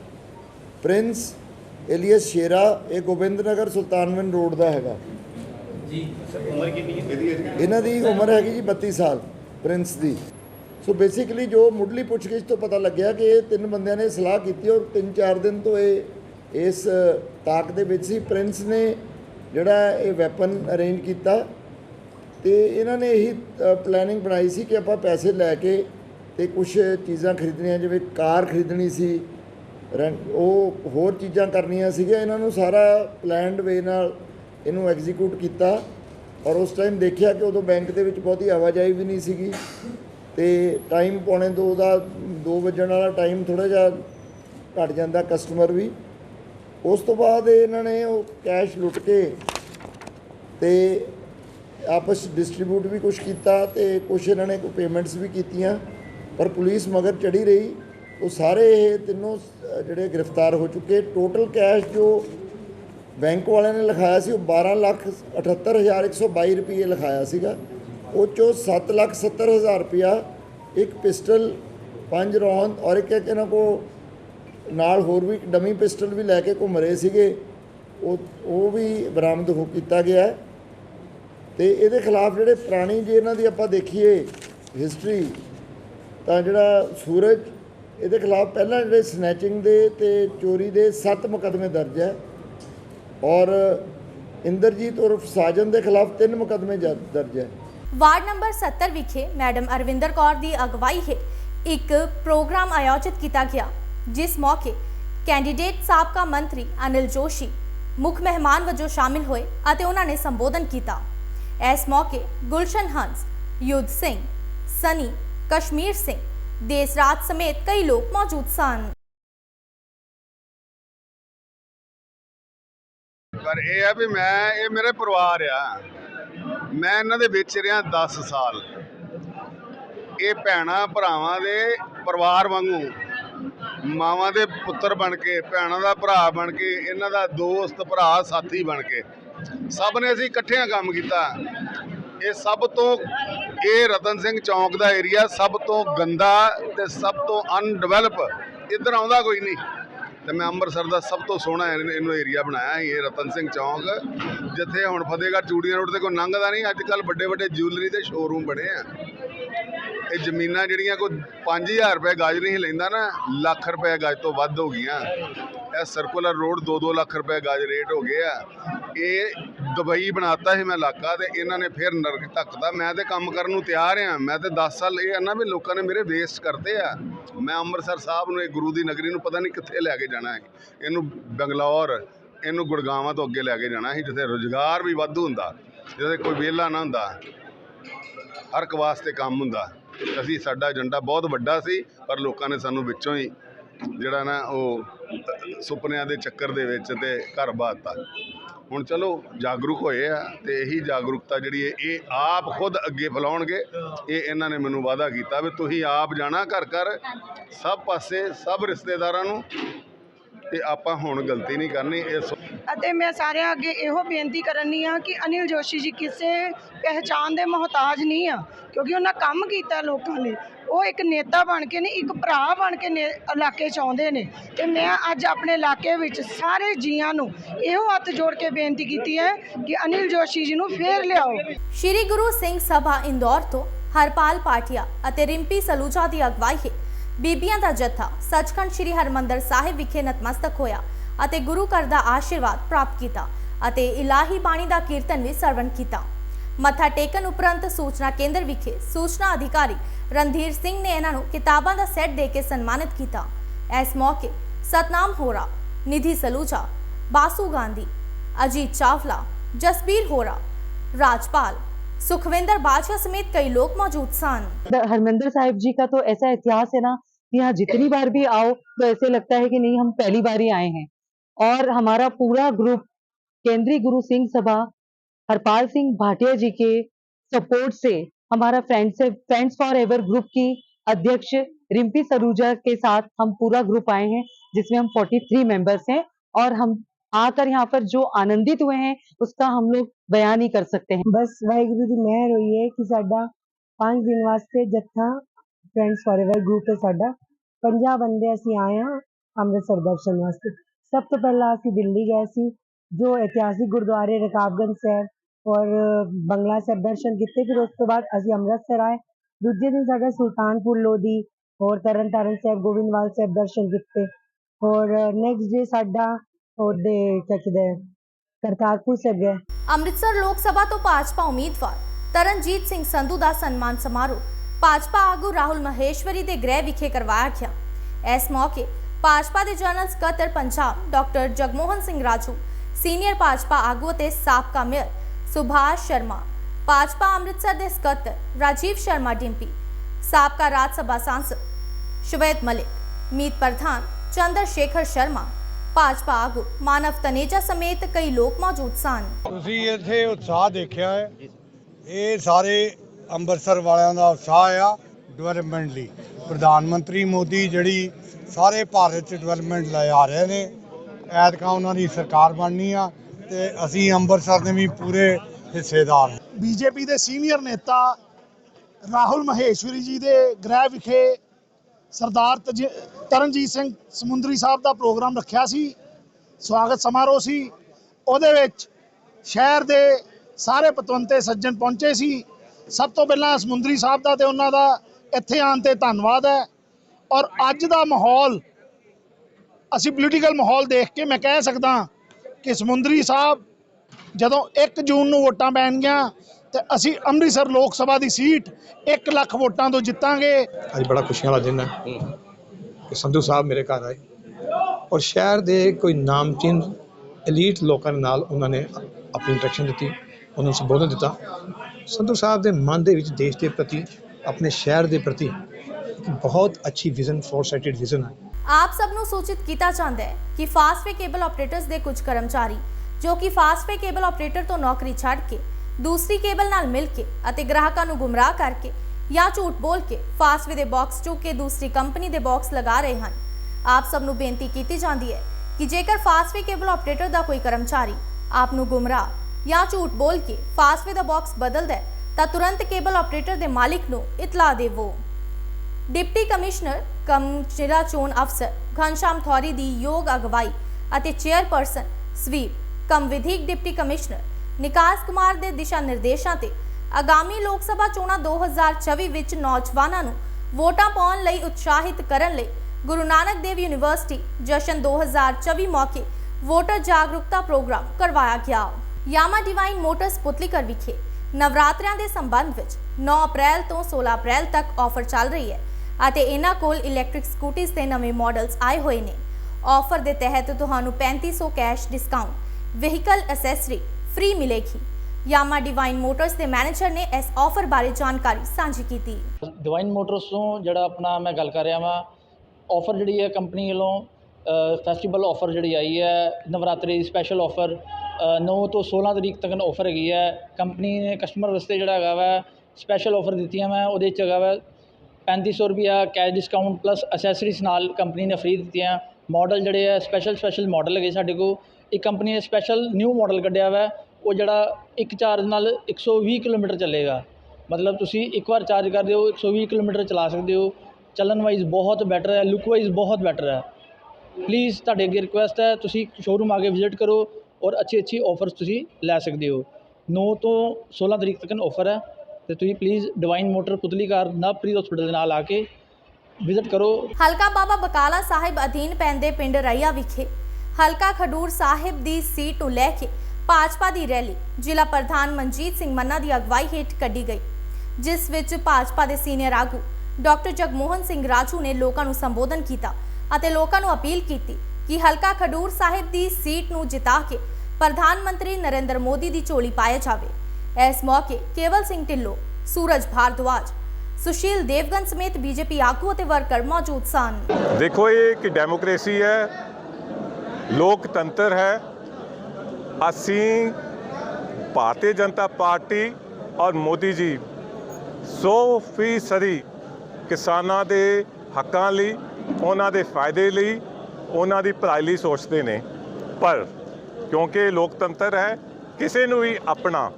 ਪ੍ਰਿੰਸ ਏਲੀਅਸ ਸ਼ੇਰਾ ਇਹ ਗੋਬਿੰਦਨਗਰ ਸੁਲਤਾਨਵਿੰਦ ਰੋਡ ਦਾ ਹੈਗਾ। ਜੀ ਉਮਰ ਕਿੰਨੀ ਹੈ? ਇਹਨਾਂ ਦੀ ਉਮਰ ਹੈਗੀ ਜੀ 32 ਸਾਲ ਪ੍ਰਿੰਸ ਦੀ। ਸੋ ਬੇਸਿਕਲੀ ਜੋ ਮੁੱਢਲੀ ਪੁੱਛਗਿੱਛ ਤੋਂ ਪਤਾ ਲੱਗਿਆ ਕਿ ਇਹ ਤਿੰਨ ਬੰਦਿਆਂ ਨੇ ਸਲਾਹ ਕੀਤੀ ਔਰ 3-4 ਦਿਨ ਤੋਂ ਇਹ ਇਸ ਤਾਕ ਦੇ ਵਿੱਚ ਸੀ। ਪ੍ਰਿੰਸ ਨੇ ਜਿਹੜਾ ਇਹ ਵੈਪਨ ਅਰੇਂਜ ਕੀਤਾ ਤੇ ਇਹਨਾਂ ਨੇ ਇਹੀ ਪਲੈਨਿੰਗ ਬਣਾਈ ਸੀ ਕਿ ਆਪਾਂ ਪੈਸੇ ਲੈ ਕੇ ਤੇ ਕੁਝ ਚੀਜ਼ਾਂ ਖਰੀਦਣੀਆਂ, ਜਿਵੇਂ ਕਾਰ ਖਰੀਦਣੀ ਸੀ, ਰੈਂਟ, ਉਹ ਹੋਰ ਚੀਜ਼ਾਂ ਕਰਨੀਆਂ ਸੀਗੀਆਂ। ਇਹਨਾਂ ਨੂੰ ਸਾਰਾ ਪਲੈਨਡ ਵੇ ਨਾਲ ਇਹਨੂੰ ਐਗਜ਼ੀਕਿਊਟ ਕੀਤਾ। ਔਰ ਉਸ ਟਾਈਮ ਦੇਖਿਆ ਕਿ ਉਦੋਂ ਬੈਂਕ ਦੇ ਵਿੱਚ ਬਹੁਤੀ ਆਵਾਜਾਈ ਵੀ ਨਹੀਂ ਸੀਗੀ। ਤੇ ਟਾਈਮ ਪੌਣੇ ਦੋ ਦਾ 2 ਵਜਣ ਵਾਲਾ ਟਾਈਮ ਥੋੜਾ ਜਿਹਾ ਘਟ ਜਾਂਦਾ ਕਸਟਮਰ ਵੀ। ਉਸ ਤੋਂ ਬਾਅਦ ਇਹਨਾਂ ਨੇ ਉਹ ਕੈਸ਼ ਲੁੱਟ ਕੇ ਤੇ ਆਪਸ ਡਿਸਟ੍ਰੀਬਿਊਟ ਵੀ ਕੁਝ ਕੀਤਾ ਤੇ ਕੁਝ ਇਹਨਾਂ ਨੇ ਕੋਈ ਪੇਮੈਂਟਸ ਵੀ ਕੀਤੀਆਂ। ਪਰ ਪੁਲਿਸ ਮਗਰ ਚੜੀ ਰਹੀ। ਉਹ ਸਾਰੇ ਇਹ ਤਿੰਨੋਂ ਜਿਹੜੇ ਗ੍ਰਿਫਤਾਰ ਹੋ ਚੁੱਕੇ। ਟੋਟਲ ਕੈਸ਼ ਜੋ ਬੈਂਕ ਵਾਲਿਆਂ ਨੇ ਲਿਖਾਇਆ ਸੀ, ਉਹ 12 ਲੱਖ 78122 ਰੁਪਏ ਲਿਖਾਇਆ ਸੀਗਾ। ਉਹ ਚੋਂ 7 ਲੱਖ 70 ਹਜ਼ਾਰ ਰੁਪਇਆ ਇੱਕ ਪਿਸਟਲ, ਪੰਜ ਰੌਂਦ ਔਰ ਇੱਕ ਇੱਕ ਇਹਨਾਂ ਕੋ ਨਾਲ ਹੋਰ ਵੀ ਡਮੀ ਪਿਸਟਲ ਵੀ ਲੈ ਕੇ ਘੁੰਮ ਰਹੇ ਸੀਗੇ। ਉਹ ਉਹ ਵੀ ਬਰਾਮਦ ਹੋ ਕੀਤਾ ਗਿਆ। ਹੈ ਤੇ ਇਹਦੇ ਖਿਲਾਫ ਜਿਹੜੇ ਪੁਰਾਣੀ ਜੇ ਇਹਨਾਂ ਦੀ ਆਪਾਂ ਦੇਖੀਏ ਹਿਸਟਰੀ ਤਾਂ ਜਿਹੜਾ ਸੂਰਜ, ਇਹਦੇ ਖਿਲਾਫ ਪਹਿਲਾਂ ਜਿਹੜੇ ਸਨੈਚਿੰਗ ਦੇ ਤੇ ਚੋਰੀ ਦੇ 7 ਮੁਕੱਦਮੇ ਦਰਜ ਹੈ ਔਰ ਇੰਦਰਜੀਤ ਉਰਫ ਸਾਜਨ ਦੇ ਖਿਲਾਫ 3 ਮੁਕੱਦਮੇ ਦਰਜ ਹੈ। ਵਾਰਡ ਨੰਬਰ 70 ਵਿਖੇ ਮੈਡਮ ਅਰਵਿੰਦਰ ਕੌਰ ਦੀ ਅਗਵਾਈ ਹੇਠ ਇੱਕ ਪ੍ਰੋਗਰਾਮ ਆਯੋਜਿਤ ਕੀਤਾ ਗਿਆ, ਜਿਸ ਮੌਕੇ ਕੈਂਡੀਡੇਟ ਸਾਬਕਾ ਮੰਤਰੀ ਅਨਿਲ ਜੋਸ਼ੀ, ਮੁੱਖ ਮਹਿਮਾਨ ਵਜੋਂ ਸ਼ਾਮਿਲ ਹੋਏ ਅਤੇ ਉਹਨਾਂ ਨੇ ਸੰਬੋਧਨ ਕੀਤਾ। ਇਸ ਮੌਕੇ ਗੁਲਸ਼ਨ ਹੰਸ, ਯੁੱਧ ਸਿੰਘ, ਸਨੀ, ਕਸ਼ਮੀਰ ਸਿੰਘ, ਦੇਸ ਰਾਤ ਸਮੇਤ ਕਈ ਲੋਕ ਮੌਜੂਦ ਸਨ। ਪਰ ਇਹ ਆ ਵੀ ਮੈਂ, ਇਹ ਮੇਰੇ ਪਰਿਵਾਰ ਆ। ਮੈਂ ਇਹਨਾਂ ਦੇ ਵਿੱਚ ਰਿਹਾ 10 ਸਾਲ। ਇਹ ਭੈਣਾਂ ਭਰਾਵਾਂ ਦੇ ਪਰਿਵਾਰ ਵਾਂਗੂ, ਮਾਵਾਂ ਦੇ ਪੁੱਤਰ ਬਣ ਕੇ, ਭੈਣਾਂ ਦਾ ਭਰਾ ਬਣ ਕੇ, ਇਹਨਾਂ ਦਾ ਦੋਸਤ, ਭਰਾ, ਸਾਥੀ ਬਣ ਕੇ। ਸਭ ਨੇ ਅਸੀਂ ਇਕੱਠਿਆਂ ਕੰਮ ਕੀਤਾ। ਇਹ ਸਭ ਤੋਂ ਇਹ ਰਤਨ ਸਿੰਘ ਚੌਂਕ ਦਾ ਏਰੀਆ ਸਭ ਤੋਂ ਗੰਦਾ ਤੇ ਸਭ ਤੋਂ ਅਨਡਿਵੈਲਪ ਇੱਧਰ ਆਉਂਦਾ ਕੋਈ ਨਹੀਂ। ਤੇ ਮੈਂ ਅੰਮ੍ਰਿਤਸਰ ਦਾ ਸਭ ਤੋਂ ਸੋਹਣਾ ਇਹਨੂੰ ਇਹਨੂੰ ਏਰੀਆ ਬਣਾਇਆ ਸੀ, ਇਹ ਰਤਨ ਸਿੰਘ ਚੌਂਕ ਜਿੱਥੇ ਹੁਣ ਫਤਿਹਗੜ੍ਹ ਚੂੜੀਆਂ ਰੋਡ ਤੇ ਕੋਈ ਲੰਘਦਾ ਨਹੀਂ ਅੱਜ ਕੱਲ ਵੱਡੇ ਵੱਡੇ ਜੁਐਲਰੀ ਦੇ ਸ਼ੋਰੂਮ ਬਣੇ ਆ। ਇਹ ਜ਼ਮੀਨਾਂ ਜਿਹੜੀਆਂ ਕੋਈ 5000 ਰੁਪਏ ਗਾਜ ਨਹੀਂ ਲੈਂਦਾ ਨਾ, ਲੱਖ ਰੁਪਏ ਗਜ ਤੋਂ ਵੱਧ ਹੋ ਗਈਆਂ। ਇਹ ਸਰਕੂਲਰ ਰੋਡ 2-2 ਲੱਖ ਰੁਪਏ ਗਾਜ ਰੇਟ ਹੋ ਗਏ ਆ। ਇਹ ਦੁਬਈ ਬਣਾਤਾ ਸੀ ਮੈਂ ਇਲਾਕਾ ਤੇ ਇਹਨਾਂ ਨੇ ਫਿਰ ਨਰਕ ਧੱਕਦਾ ਮੈਂ ਤੇ ਕੰਮ ਕਰਨ ਨੂੰ ਤਿਆਰ ਆ। ਮੈਂ ਤੇ 10 ਸਾਲ ਇਹ ਆ ਨਾ ਵੀ ਲੋਕਾਂ ਨੇ ਮੇਰੇ ਵੇਸਟ ਕਰਤੇ ਆ। ਮੈਂ ਅੰਮ੍ਰਿਤਸਰ ਸਾਹਿਬ ਨੂੰ, ਇਹ ਗੁਰੂ ਦੀ ਨਗਰੀ ਨੂੰ ਪਤਾ ਨਹੀਂ ਕਿੱਥੇ ਲੈ ਕੇ ਜਾਣਾ ਹੈ। ਇਹਨੂੰ ਬੰਗਲੌਰ, ਇਹਨੂੰ ਗੁੜਗਾਵਾਂ ਤੋਂ ਅੱਗੇ ਲੈ ਕੇ ਜਾਣਾ ਸੀ, ਜਿੱਥੇ ਰੁਜ਼ਗਾਰ ਵੀ ਵਾਧੂ ਹੁੰਦਾ, ਜਿੱਥੇ ਕੋਈ ਵਿਹਲਾ ਨਾ ਹੁੰਦਾ। ਹਰ ਇੱਕ ਵਾਸਤੇ ਕੰਮ ਹੁੰਦਾ। ਅਸੀਂ ਸਾਡਾ ਏਜੰਡਾ ਬਹੁਤ ਵੱਡਾ ਸੀ, ਪਰ ਲੋਕਾਂ ਨੇ ਸਾਨੂੰ ਵਿੱਚੋਂ ਹੀ ਜਿਹੜਾ ਨਾ ਉਹ, ਸੁਪਨਿਆਂ ਦੇ ਚੱਕਰ ਦੇ ਵਿੱਚ ਤੇ ਘਰ ਬਾਤਾ ਹੁਣ ਚਲੋ ਜਾਗਰੂਕ ਹੋਏ ਆ ਤੇ ਇਹੀ ਜਾਗਰੂਕਤਾ ਜਿਹੜੀ ਹੈ ਇਹ ਆਪ ਖੁਦ ਅੱਗੇ ਫੈਲਾਉਣਗੇ, ਇਹ ਇਹਨਾਂ ਨੇ ਮੈਨੂੰ ਵਾਅਦਾ ਕੀਤਾ ਵੀ ਤੁਸੀਂ ਆਪ ਜਾਣਾ ਘਰ ਘਰ, ਸਭ ਪਾਸੇ ਸਭ ਰਿਸ਼ਤੇਦਾਰਾਂ ਨੂੰ ਤੇ ਆਪਾਂ ਹੁਣ ਗਲਤੀ ਨਹੀਂ ਕਰਨੀ ਇਹ ਸੋ- ਅਤੇ ਮੈਂ ਸਾਰਿਆਂ ਅੱਗੇ ਇਹੋ ਬੇਨਤੀ ਕਰਨੀ ਆ ਕਿ ਅਨਿਲ ਜੋਸ਼ੀ ਜੀ ਕਿਸੇ ਪਹਿਚਾਣ ਦੇ ਮੁਹਤਾਜ ਨਹੀਂ ਆ ਕਿਉਂਕਿ ਉਹਨਾਂ ਕੰਮ ਕੀਤਾ ਲੋਕਾਂ ਲਈ ਉਹ ਇੱਕ ਨੇਤਾ ਬਣ ਕੇ ਨਹੀਂ ਇੱਕ ਭਰਾ ਬਣ ਕੇ ਨੇ ਇਲਾਕੇ 'ਚ ਆਉਂਦੇ ਨੇ। ਤੇ ਮੈਂ ਅੱਜ ਆਪਣੇ ਇਲਾਕੇ ਵਿੱਚ ਸਾਰੇ ਜੀਆਂ ਨੂੰ ਇਹੋ ਹੱਥ ਜੋੜ ਕੇ ਬੇਨਤੀ ਕੀਤੀ ਹੈ ਕਿ ਅਨਿਲ ਜੋਸ਼ੀ ਜੀ ਨੂੰ ਫੇਰ ਲਿਆਓ। ਸ਼੍ਰੀ ਗੁਰੂ ਸਿੰਘ ਸਭਾ ਇੰਦੌਰ ਤੋਂ ਹਰਪਾਲ ਪਾਟਿਆ ਅਤੇ ਰਿੰਪੀ ਸਲੂਜਾ ਦੀ ਅਗਵਾਈ ਹੇਠ ਬੀਬੀਆਂ ਦਾ ਜੱਥਾ ਸੱਚਖੰਡ ਸ਼੍ਰੀ ਹਰਮੰਦਰ ਸਾਹਿਬ ਵਿਖੇ ਨਤਮਸਤਕ ਹੋਇਆ ਅਤੇ ਗੁਰੂ ਘਰ ਦਾ ਆਸ਼ੀਰਵਾਦ ਪ੍ਰਾਪਤ ਕੀਤਾ ਅਤੇ ਇਲਾਹੀ ਬਾਣੀ ਦਾ ਕੀਰਤਨ ਵੀ ਸਰਵਣ ਕੀਤਾ ਮੱਥਾ ਟੇਕਣ ਉਪਰੰਤ ਸੂਚਨਾ ਕੇਂਦਰ ਵਿਖੇ ਸੂਚਨਾ ਅਧਿਕਾਰੀ ਰਣਧੀਰ ਸਿੰਘ ਨੇ ਇਹਨਾਂ ਨੂੰ ਕਿਤਾਬਾਂ ਦਾ ਸੈੱਟ ਦੇ ਕੇ ਸਨਮਾਨਿਤ ਕੀਤਾ ਇਸ ਮੌਕੇ ਸਤਨਾਮ ਹੋਰਾ ਨਿਧੀ ਸਲੂਜਾ ਬਾਸੂ ਗਾਂਧੀ ਅਜੀਤ ਚਾਵਲਾ ਜਸਬੀਰ ਹੋਰਾ राजपाल सुखविंदर बादशाह समेत कई लोग मौजूद सन हरमिंदर साहिब जी का तो ऐसा इतिहास है ना कि यहाँ जितनी बार भी आओ तो ऐसे लगता है कि नहीं, हम पहली बार ही आए हैं। और हमारा पूरा ग्रुप केंद्रीय गुरु सिंह सभा, हरपाल सिंह भाटिया जी के सपोर्ट से, हमारा friends friends forever group की अध्यक्ष रिम्पी सरूजा के साथ हम पूरा ग्रुप आए हैं, जिसमें हम 43 मेंबर्स हैं। और हम आकर यहाँ पर जो आनंदित हुए हैं, उसका हम लोग बयान ही कर सकते हैं। बस वाहगुरु की मेहर हुई है कि साढ़ा पाँच दिन वास्ते जत्था ਫਰੈਂਡਸ ਫੋਰਐਵਰ ਗਰੁੱਪ ਹੈ ਸਾਡਾ। 50 ਬੰਦੇ ਅਸੀਂ ਆਏ ਹਾਂ ਅੰਮ੍ਰਿਤਸਰ ਦਰਸ਼ਨ ਵਾਸਤੇ। ਸਭ ਤੋਂ ਪਹਿਲਾਂ ਅਸੀਂ ਦਿੱਲੀ ਗਏ ਸੀ, ਜੋ ਇਤਿਹਾਸਿਕ ਗੁਰਦੁਆਰੇ ਰਕਾਬਗੰਜ ਸਾਹਿਬ ਔਰ ਬੰਗਲਾ ਸਾਹਿਬ ਦਰਸ਼ਨ ਕੀਤੇ। ਫਿਰ ਉਸ ਤੋਂ ਬਾਅਦ ਅਸੀਂ ਅੰਮ੍ਰਿਤਸਰ ਆਏ। ਦੂਜੇ ਦਿਨ ਸਾਡਾ ਸੁਲਤਾਨਪੁਰ ਲੋਧੀ ਔਰ ਤਰਨਤਾਰਨ ਸਾਹਿਬ, ਗੋਬਿੰਦਵਾਲ ਸਾਹਿਬ ਦਰਸ਼ਨ ਕੀਤੇ। ਔਰ ਨੈਕਸਟ ਡੇ ਸਾਡਾ ਉਹਦੇ, ਕਿਆ ਕਰਤਾਰਪੁਰ ਸਾਹਿਬ ਗਏ। ਅੰਮ੍ਰਿਤਸਰ ਲੋਕ ਸਭਾ ਤੋਂ ਭਾਜਪਾ ਉਮੀਦਵਾਰ ਤਰਨਜੀਤ ਸਿੰਘ ਸੰਧੂ ਦਾ ਸਨਮਾਨ ਸਮਾਰੋਹ ਭਾਜਪਾ ਆਗੂ ਰਾਹੁਲ ਮਹੇਸ਼ਵਰੀ ਦੇ ਗ੍ਰਹਿ ਵਿਖੇ ਕਰਵਾਇਆ ਗਿਆ ਇਸ ਮੌਕੇ ਭਾਜਪਾ ਦੇ ਜਨਰਲ ਸਕੱਤਰ ਪੰਜਾਬ ਡਾਕਟਰ ਜਗਮੋਹਨ ਸਿੰਘ ਰਾਜੂ, ਸੀਨੀਅਰ ਭਾਜਪਾ ਆਗੂ ਅਤੇ ਸਾਬਕਾ ਮੇਅਰ ਸੁਭਾਸ਼ ਸ਼ਰਮਾ, ਭਾਜਪਾ ਅੰਮ੍ਰਿਤਸਰ ਦੇ ਸਕੱਤਰ ਰਾਜੀਵ ਸ਼ਰਮਾ ਡਿੰਪੀ, ਸਾਬਕਾ ਰਾਜ ਸਭਾ ਸਾਂਸਦ ਸ਼ਵੇਤ ਮਲਿਕ, ਮੀਤ ਪ੍ਰਧਾਨ ਚੰਦਰ ਸ਼ੇਖਰ ਸ਼ਰਮਾ, ਭਾਜਪਾ ਆਗੂ ਮਾਨਵ ਤਨੇਜਾ ਸਮੇਤ ਕਈ ਲੋਕ ਮੌਜੂਦ ਸਨ। ਤੁਸੀਂ ਇੱਥੇ ਉਤਸ਼ਾਹ ਦੇਖਿਆ ਹੈ। ਇਹ ਸਾਰੇ ਅੰਮ੍ਰਿਤਸਰ ਵਾਲਿਆਂ ਦਾ ਉਤਸ਼ਾਹ ਆ ਡਿਵੈਲਪਮੈਂਟ ਲਈ। ਪ੍ਰਧਾਨ ਮੰਤਰੀ ਮੋਦੀ ਜਿਹੜੀ ਸਾਰੇ ਭਾਰਤ 'ਚ ਡਿਵੈਲਪਮੈਂਟ ਲੈ ਆ ਰਹੇ ਨੇ, ਐਤਕਾਂ ਉਹਨਾਂ ਦੀ ਸਰਕਾਰ ਬਣਨੀ ਆ ਤੇ ਅਸੀਂ ਅੰਮ੍ਰਿਤਸਰ ਦੇ ਵੀ ਪੂਰੇ ਹਿੱਸੇਦਾਰ ਹਾਂ। ਬੀਜੇਪੀ ਦੇ ਸੀਨੀਅਰ ਨੇਤਾ ਰਾਹੁਲ ਮਹੇਸ਼ਵਰੀ ਜੀ ਦੇ ਗ੍ਰਹਿ ਵਿਖੇ ਸਰਦਾਰ ਤਜ- ਤਰਨਜੀਤ ਸਿੰਘ ਸਮੁੰਦਰੀ ਸਾਹਿਬ ਦਾ ਪ੍ਰੋਗਰਾਮ ਰੱਖਿਆ ਸੀ, ਸਵਾਗਤ ਸਮਾਰੋਹ ਸੀ। ਉਹਦੇ ਵਿੱਚ ਸ਼ਹਿਰ ਦੇ ਸਾਰੇ ਪਤਵੰਤੇ ਸੱਜਣ ਪਹੁੰਚੇ ਸੀ। ਸਭ ਤੋਂ ਪਹਿਲਾਂ ਸਮੁੰਦਰੀ ਸਾਹਿਬ ਦਾ ਤੇ ਉਹਨਾਂ ਦਾ ਇੱਥੇ ਆਉਣ ਤੇ ਧੰਨਵਾਦ ਹੈ। ਔਰ ਅੱਜ ਦਾ ਮਾਹੌਲ, ਅਸੀਂ ਪੋਲੀਟੀਕਲ ਮਾਹੌਲ ਦੇਖ ਕੇ ਮੈਂ ਕਹਿ ਸਕਦਾ ਕਿ ਸਮੁੰਦਰੀ ਸਾਹਿਬ ਜਦੋਂ 1 ਜੂਨ ਨੂੰ ਵੋਟਾਂ ਪੈਣਗੀਆਂ ਤੇ ਅਸੀਂ ਅੰਮ੍ਰਿਤਸਰ ਲੋਕ ਸਭਾ ਦੀ ਸੀਟ 1 ਲੱਖ ਵੋਟਾਂ ਤੋਂ ਜਿੱਤਾਂਗੇ। ਅੱਜ ਬੜਾ ਖੁਸ਼ੀਆਂ ਵਾਲਾ ਦਿਨ ਹੈ ਕਿ ਸੰਧੂ ਸਾਹਿਬ ਮੇਰੇ ਘਰ ਆਏ। ਔਰ ਸ਼ਹਿਰ ਦੇ ਕੋਈ ਨਾਮਚੀਨ ਐਲੀਟ ਲੋਕਾਂ ਨਾਲ ਉਹਨਾਂ ਨੇ ਆਪਣੀ ਇੰਟਰੈਕਸ਼ਨ ਦਿੱਤੀ, ਉਹਨਾਂ ਨੂੰ ਸੰਬੋਧਨ ਦਿੱਤਾ। ਸੰਧੂ ਸਾਹਿਬ ਦੇ ਮਨ ਦੇ ਵਿੱਚ ਦੇਸ਼ ਦੇ ਪ੍ਰਤੀ, ਆਪਣੇ ਸ਼ਹਿਰ ਦੇ ਪ੍ਰਤੀ ਬਹੁਤ ਅੱਛੀ ਵਿਜ਼ਨ ਫੋਰਸਾਈਟਡ ਵਿਜ਼ਨ ਹੈ। ਆਪ ਸਭ ਨੂੰ ਸੂਚਿਤ ਕੀਤਾ ਜਾਂਦਾ ਹੈ ਕਿ ਫਾਸਟਵੇ ਕੇਬਲ ਆਪਰੇਟਰਸ ਦੇ ਕੁਝ ਕਰਮਚਾਰੀ, ਜੋ ਕਿ ਫਾਸਟਵੇ ਕੇਬਲ ਆਪਰੇਟਰ ਤੋਂ ਨੌਕਰੀ ਛੱਡ ਕੇ, ਦੂਸਰੀ ਕੇਬਲ ਨਾਲ ਮਿਲ ਕੇ ਅਤੇ ਗ੍ਰਾਹਕਾਂ ਨੂੰ ਗੁੰਮਰਾਹ ਕਰਕੇ ਜਾਂ ਝੂਠ ਬੋਲ ਕੇ ਫਾਸਟਵੇ ਦੇ ਬਾਕਸ ਚੁੱਕ ਕੇ ਦੂਸਰੀ ਕੰਪਨੀ ਦੇ ਬਾਕਸ ਲਗਾ ਰਹੇ ਹਨ। ਆਪ ਸਭ ਨੂੰ ਬੇਨਤੀ ਕੀਤੀ ਜਾਂਦੀ ਹੈ ਕਿ ਜੇਕਰ ਫਾਸਟਵੇ ਕੇਬਲ ਆਪਰੇਟਰ ਦਾ ਕੋਈ ਕਰਮਚਾਰੀ ਆਪ ਨੂੰ ਗੁੰਮਰਾਹ ਜਾਂ ਝੂਠ ਬੋਲ ਕੇ ਫਾਸਟਵੇ ਦਾ ਬਾਕਸ ਬਦਲਦਾ ਹੈ, ਤਾਂ ਤੁਰੰਤ ਕੇਬਲ ਆਪਰੇਟਰ ਦੇ ਮਾਲਿਕ ਨੂੰ ਇਤਲਾਹ ਦੇਵੋ। ਡਿਪਟੀ ਕਮਿਸ਼ਨਰ ਕਮ ਜ਼ਿਲ੍ਹਾ ਚੋਣ ਅਫਸਰ ਘਨਸ਼ਾਮ ਥੌਰੀ ਦੀ ਯੋਗ ਅਗਵਾਈ ਅਤੇ ਚੇਅਰਪਰਸਨ ਸਵੀਪ ਕਮ ਵਿਧੀਕ ਡਿਪਟੀ ਕਮਿਸ਼ਨਰ ਨਿਕਾਸ ਕੁਮਾਰ ਦੇ ਦਿਸ਼ਾ ਨਿਰਦੇਸ਼ਾਂ ਤੇ ਆਗਾਮੀ ਲੋਕ ਸਭਾ ਚੋਣਾਂ 2024 ਵਿੱਚ ਨੌਜਵਾਨਾਂ ਨੂੰ ਵੋਟਾਂ ਪਾਉਣ ਲਈ ਉਤਸ਼ਾਹਿਤ ਕਰਨ ਲਈ ਗੁਰੂ ਨਾਨਕ ਦੇਵ ਯੂਨੀਵਰਸਿਟੀ ਜਸ਼ਨ 2024 ਮੌਕੇ ਵੋਟਰ ਜਾਗਰੂਕਤਾ ਪ੍ਰੋਗਰਾਮ ਕਰਵਾਇਆ ਗਿਆ। ਯਾਮਾ ਡਿਵਾਈਨ ਮੋਟਰਸ ਪੁਤਲੀਕਰ ਵਿਖੇ ਨਵਰਾਤਰਿਆਂ ਦੇ ਸੰਬੰਧ ਵਿੱਚ 9 ਅਪ੍ਰੈਲ ਤੋਂ 16 ਅਪ੍ਰੈਲ ਤੱਕ ਆਫਰ ਚੱਲ ਰਹੀ ਹੈ ਅਤੇ ਇਹਨਾਂ ਕੋਲ ਇਲੈਕਟ੍ਰਿਕ ਸਕੂਟੀਜ਼ ਦੇ ਨਵੇਂ ਮਾਡਲਸ ਆਏ ਹੋਏ ਨੇ। ਆਫਰ ਦੇ ਤਹਿਤ ਤੁਹਾਨੂੰ 3500 cash discount vehicle accessory free ਮਿਲੇਗੀ। ਯਾਮਾ ਡਿਵਾਈਨ ਮੋਟਰਸ ਦੇ ਮੈਨੇਜਰ ਨੇ ਇਸ ਆਫਰ ਬਾਰੇ ਜਾਣਕਾਰੀ ਸਾਂਝੀ ਕੀਤੀ। ਡਿਵਾਈਨ ਮੋਟਰਸ ਤੋਂ ਜਿਹੜਾ ਆਪਣਾ ਮੈਂ ਗੱਲ ਕਰ ਰਿਹਾ ਵਾਂ, ਆਫਰ ਜਿਹੜੀ ਹੈ ਕੰਪਨੀ ਵੱਲੋਂ ਫੈਸਟੀਵਲ ਆਫਰ ਜਿਹੜੀ ਆਈ ਹੈ, ਨਵਰਾਤਰੀ ਸਪੈਸ਼ਲ ਆਫਰ ਨੌ ਤੋਂ 16 ਤਰੀਕ ਤੱਕ ਔਫਰ ਹੈਗੀ ਹੈ। ਕੰਪਨੀ ਨੇ ਕਸਟਮਰ ਵਾਸਤੇ ਜਿਹੜਾ ਹੈਗਾ ਵਾ ਸਪੈਸ਼ਲ ਔਫਰ ਦਿੱਤੀਆਂ ਮੈਂ ਉਹਦੇ 'ਚ ਹੈਗਾ ਵਾ 3500 ਰੁਪਿਆ ਕੈਸ਼ ਡਿਸਕਾਊਂਟ ਪਲੱਸ ਅਸੈਸਰੀਜ਼ ਨਾਲ ਕੰਪਨੀ ਨੇ ਫ੍ਰੀ ਦਿੱਤੀਆਂ। ਮਾਡਲ ਜਿਹੜੇ ਆ ਸਪੈਸ਼ਲ ਸਪੈਸ਼ਲ ਮਾਡਲ ਹੈਗੇ ਸਾਡੇ ਕੋਲ। ਇੱਕ ਕੰਪਨੀ ਨੇ ਸਪੈਸ਼ਲ ਨਿਊ ਮਾਡਲ ਕੱਢਿਆ ਵਾ, ਉਹ ਜਿਹੜਾ ਇੱਕ ਚਾਰਜ ਨਾਲ 120 ਕਿਲੋਮੀਟਰ ਚੱਲੇਗਾ। ਮਤਲਬ ਤੁਸੀਂ ਇੱਕ ਵਾਰ ਚਾਰਜ ਕਰਦੇ ਹੋ 120 ਕਿਲੋਮੀਟਰ ਚਲਾ ਸਕਦੇ ਹੋ। ਚੱਲਣ ਵਾਈਜ਼ ਬਹੁਤ ਬੈਟਰ ਹੈ ਲੁੱਕ ਵਾਈਜ਼ ਬਹੁਤ ਬੈਟਰ ਹੈ। ਪਲੀਜ਼ ਤੁਹਾਡੇ ਅੱਗੇ ਰਿਕੁਐਸਟ ਹੈ, ਤੁਸੀਂ ਸ਼ੋਰੂਮ ਆ ਕੇ ਵਿਜ਼ਿਟ ਕਰੋ। ਔਰ ਅੱਛੀ ਅੱਛੀ ਆਫਰਸ ਤੁਸੀਂ ਲੈ ਸਕਦੇ ਹੋ। 9 ਤੋਂ 16 ਤਰੀਕ ਤੱਕ ਆਫਰ ਹੈ। ਤੇ ਤੁਸੀਂ please Divine motor Putli Navpreet hospital ਦੇ ਨਾਲ ਆ ਕੇ ਵਿਜ਼ਿਟ ਕਰੋ। ਹਲਕਾ ਬਾਬਾ ਬਕਾਲਾ ਸਾਹਿਬ ਅਧੀਨ ਪੈਂਦੇ ਪਿੰਡ ਰਈਆ ਵਿਖੇ ਹਲਕਾ ਖਡੂਰ ਸਾਹਿਬ ਦੀ ਸੀਟ ਲੈ ਕੇ ਭਾਜਪਾ ਦੀ ਰੈਲੀ ਜ਼ਿਲ੍ਹਾ ਪ੍ਰਧਾਨ ਮਨਜੀਤ ਸਿੰਘ ਮੰਨਾ ਦੀ ਅਗਵਾਈ ਹੇਠ ਕੱਢੀ ਗਈ, ਜਿਸ ਵਿੱਚ ਭਾਜਪਾ ਦੇ ਸੀਨੀਅਰ ਆਗੂ ਡਾਕਟਰ ਜਗਮੋਹਨ ਸਿੰਘ ਰਾਜੂ ਨੇ ਲੋਕਾਂ ਨੂੰ ਸੰਬੋਧਨ ਕੀਤਾ ਅਤੇ ਲੋਕਾਂ ਨੂੰ ਅਪੀਲ ਕੀਤੀ ਕਿ ਹਲਕਾ ਖਡੂਰ ਸਾਹਿਬ ਦੀ ਸੀਟ ਨੂੰ ਜਿਤਾ ਕੇ ਪ੍ਰਧਾਨ ਮੰਤਰੀ ਨਰਿੰਦਰ ਮੋਦੀ ਦੀ ਝੋਲੀ ਪਾਇਆ ਜਾਵੇ। ਇਸ ਮੌਕੇ ਕੇਵਲ ਸਿੰਘ ਢਿੱਲੋਂ, ਸੂਰਜ ਭਾਰਦਵਾਜ, ਸੁਸ਼ੀਲ ਦੇਵਗਨ ਸਮੇਤ ਬੀਜੇਪੀ ਆਗੂ ਅਤੇ ਵਰਕਰ ਮੌਜੂਦ ਸਨ। ਦੇਖੋ, ਇਹ ਇੱਕ ਡੈਮੋਕ੍ਰੇਸੀ ਹੈ, ਲੋਕਤੰਤਰ ਹੈ। ਅਸੀਂ ਭਾਰਤੀ ਜਨਤਾ ਪਾਰਟੀ ਔਰ ਮੋਦੀ ਜੀ 100 ਫੀਸਦੀ ਕਿਸਾਨਾਂ ਦੇ ਹੱਕਾਂ ਲਈ, ਉਹਨਾਂ ਦੇ ਫਾਇਦੇ ਲਈ, ਉਹਨਾਂ ਦੀ ਭਲਾਈ ਲਈ ਸੋਚਦੇ ਨੇ। ਪਰ ਕਿਉਂਕਿ ਲੋਕਤੰਤਰ ਹੈ, ਕਿਸੇ ਨੂੰ ਵੀ ਆਪਣਾ